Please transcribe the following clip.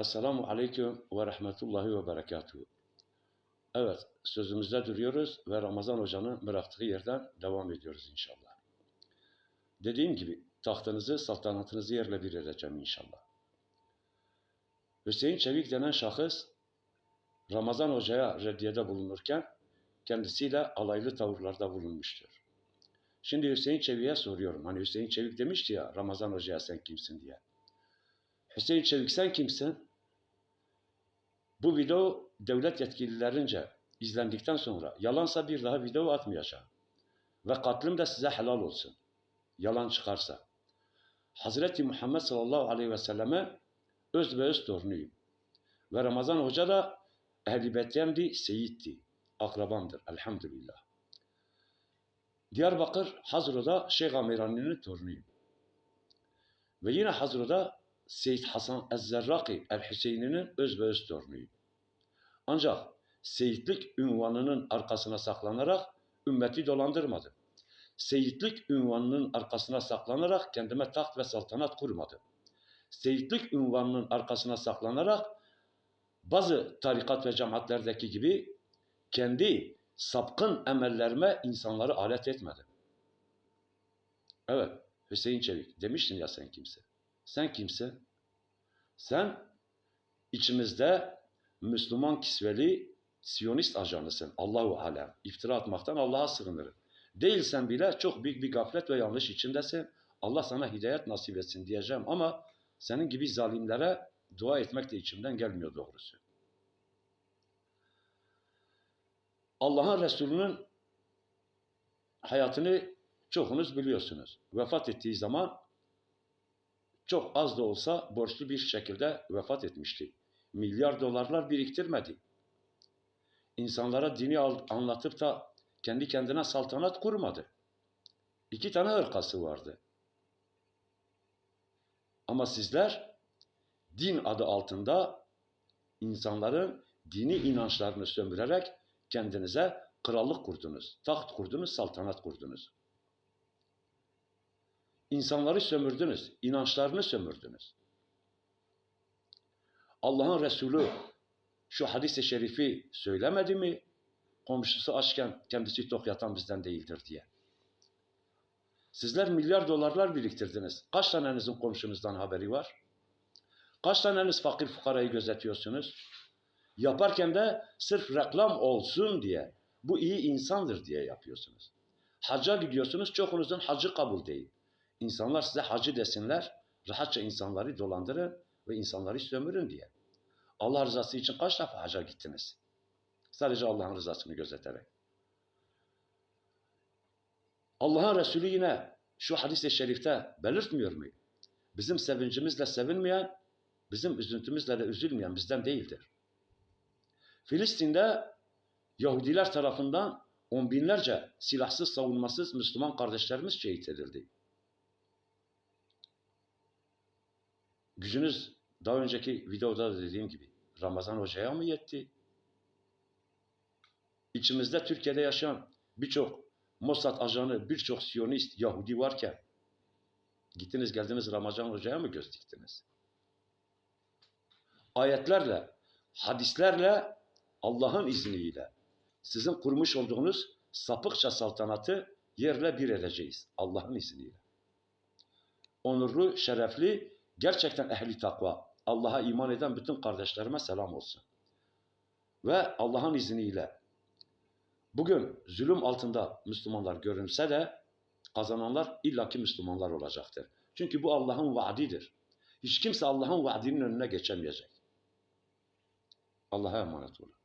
Esselamu Aleyküm ve Rahmetullahi ve Berekatuhu. Evet, sözümüzde duruyoruz ve Ramazan Hoca'nın bıraktığı yerden devam ediyoruz inşallah. Dediğim gibi tahtınızı, saltanatınızı yerle bir edeceğim inşallah. Hüseyin Çevik denen şahıs Ramazan Hoca'ya reddiyede bulunurken kendisiyle alaylı tavırlarda bulunmuştur. Şimdi Hüseyin Çevik'e soruyorum. Hani Hüseyin Çevik demişti ya Ramazan Hoca'ya sen kimsin diye. Hüseyin Çevik sen kimsin? Bu video devlet yetkililerince izlendikten sonra yalansa bir daha video atmayacağım. Ve katlim de size helal olsun. Yalan çıkarsa. Hazreti Muhammed sallallahu aleyhi ve selleme öz ve öz torunuyum. Ve Ramazan Hoca da Ehl-i Betyem'di, Seyit'ti. Akrabamdır elhamdülillah. Diyarbakır Hazro'da Şeyh Amirani'nin torunuyum. Ve yine Hazro'da Seyyid Hasan Ez-Zerraki El-Hüseyin'in öz ve öz torunuyum. Ancak seyitlik ünvanının arkasına saklanarak ümmeti dolandırmadım. Seyitlik ünvanının arkasına saklanarak kendime taht ve saltanat kurmadım. Seyitlik ünvanının arkasına saklanarak bazı tarikat ve cemaatlerdeki gibi kendi sapkın emellerime insanları alet etmedim. Evet, Hüseyin Çevik demiştin ya sen kimsin? Sen kimsin? Sen içimizde Müslüman kisveli Siyonist ajanısın. Allahu alem. İftira atmaktan Allah'a sığınırım. Değilsen bile çok büyük bir gaflet ve yanlış içindesin. Allah sana hidayet nasip etsin diyeceğim ama senin gibi zalimlere dua etmek de içimden gelmiyor doğrusu. Allah'ın Resulü'nün hayatını çoğunuz biliyorsunuz. Vefat ettiği zaman çok az da olsa borçlu bir şekilde vefat etmişti. Milyar dolarlar biriktirmedi. İnsanlara dini anlatıp da kendi kendine saltanat kurmadı. İki tane ırkası vardı. Ama sizler din adı altında insanların dini inançlarını sömürerek kendinize krallık kurdunuz, taht kurdunuz, saltanat kurdunuz. İnsanları sömürdünüz, inançlarını sömürdünüz. Allah'ın Resulü şu hadis-i şerifi söylemedi mi? Komşusu açken kendisi tok yatan bizden değildir diye. Sizler milyar dolarlar biriktirdiniz. Kaç tanenizin komşunuzdan haberi var? Kaç taneniz fakir fukarayı gözetiyorsunuz? Yaparken de sırf reklam olsun diye, bu iyi insandır diye yapıyorsunuz. Hacca gidiyorsunuz, çoğunuzun hacı kabul değil. İnsanlar size hacı desinler, rahatça insanları dolandırın ve insanları sömürün diye. Allah rızası için kaç defa hacca gittiniz? Sadece Allah'ın rızasını gözeterek. Allah'ın Resulü yine şu hadis-i şerifte belirtmiyor mu? Bizim sevincimizle sevinmeyen, bizim üzüntümüzle de üzülmeyen bizden değildir. Filistin'de Yahudiler tarafından on binlerce silahsız savunmasız Müslüman kardeşlerimiz şehit edildi. Gücünüz daha önceki videoda da dediğim gibi Ramazan Hoca'ya mı yetti? İçimizde Türkiye'de yaşayan birçok Mossad ajanı, birçok Siyonist, Yahudi varken gittiniz geldiniz Ramazan Hoca'ya mı göz diktiniz? Ayetlerle, hadislerle, Allah'ın izniyle sizin kurmuş olduğunuz sapıkça saltanatı yerle bir edeceğiz Allah'ın izniyle. Onurlu, şerefli, gerçekten ehli takva, Allah'a iman eden bütün kardeşlerime selam olsun. Ve Allah'ın izniyle bugün zulüm altında Müslümanlar görünse de kazananlar illaki Müslümanlar olacaktır. Çünkü bu Allah'ın vaadidir. Hiç kimse Allah'ın vaadinin önüne geçemeyecek. Allah'a emanet olun.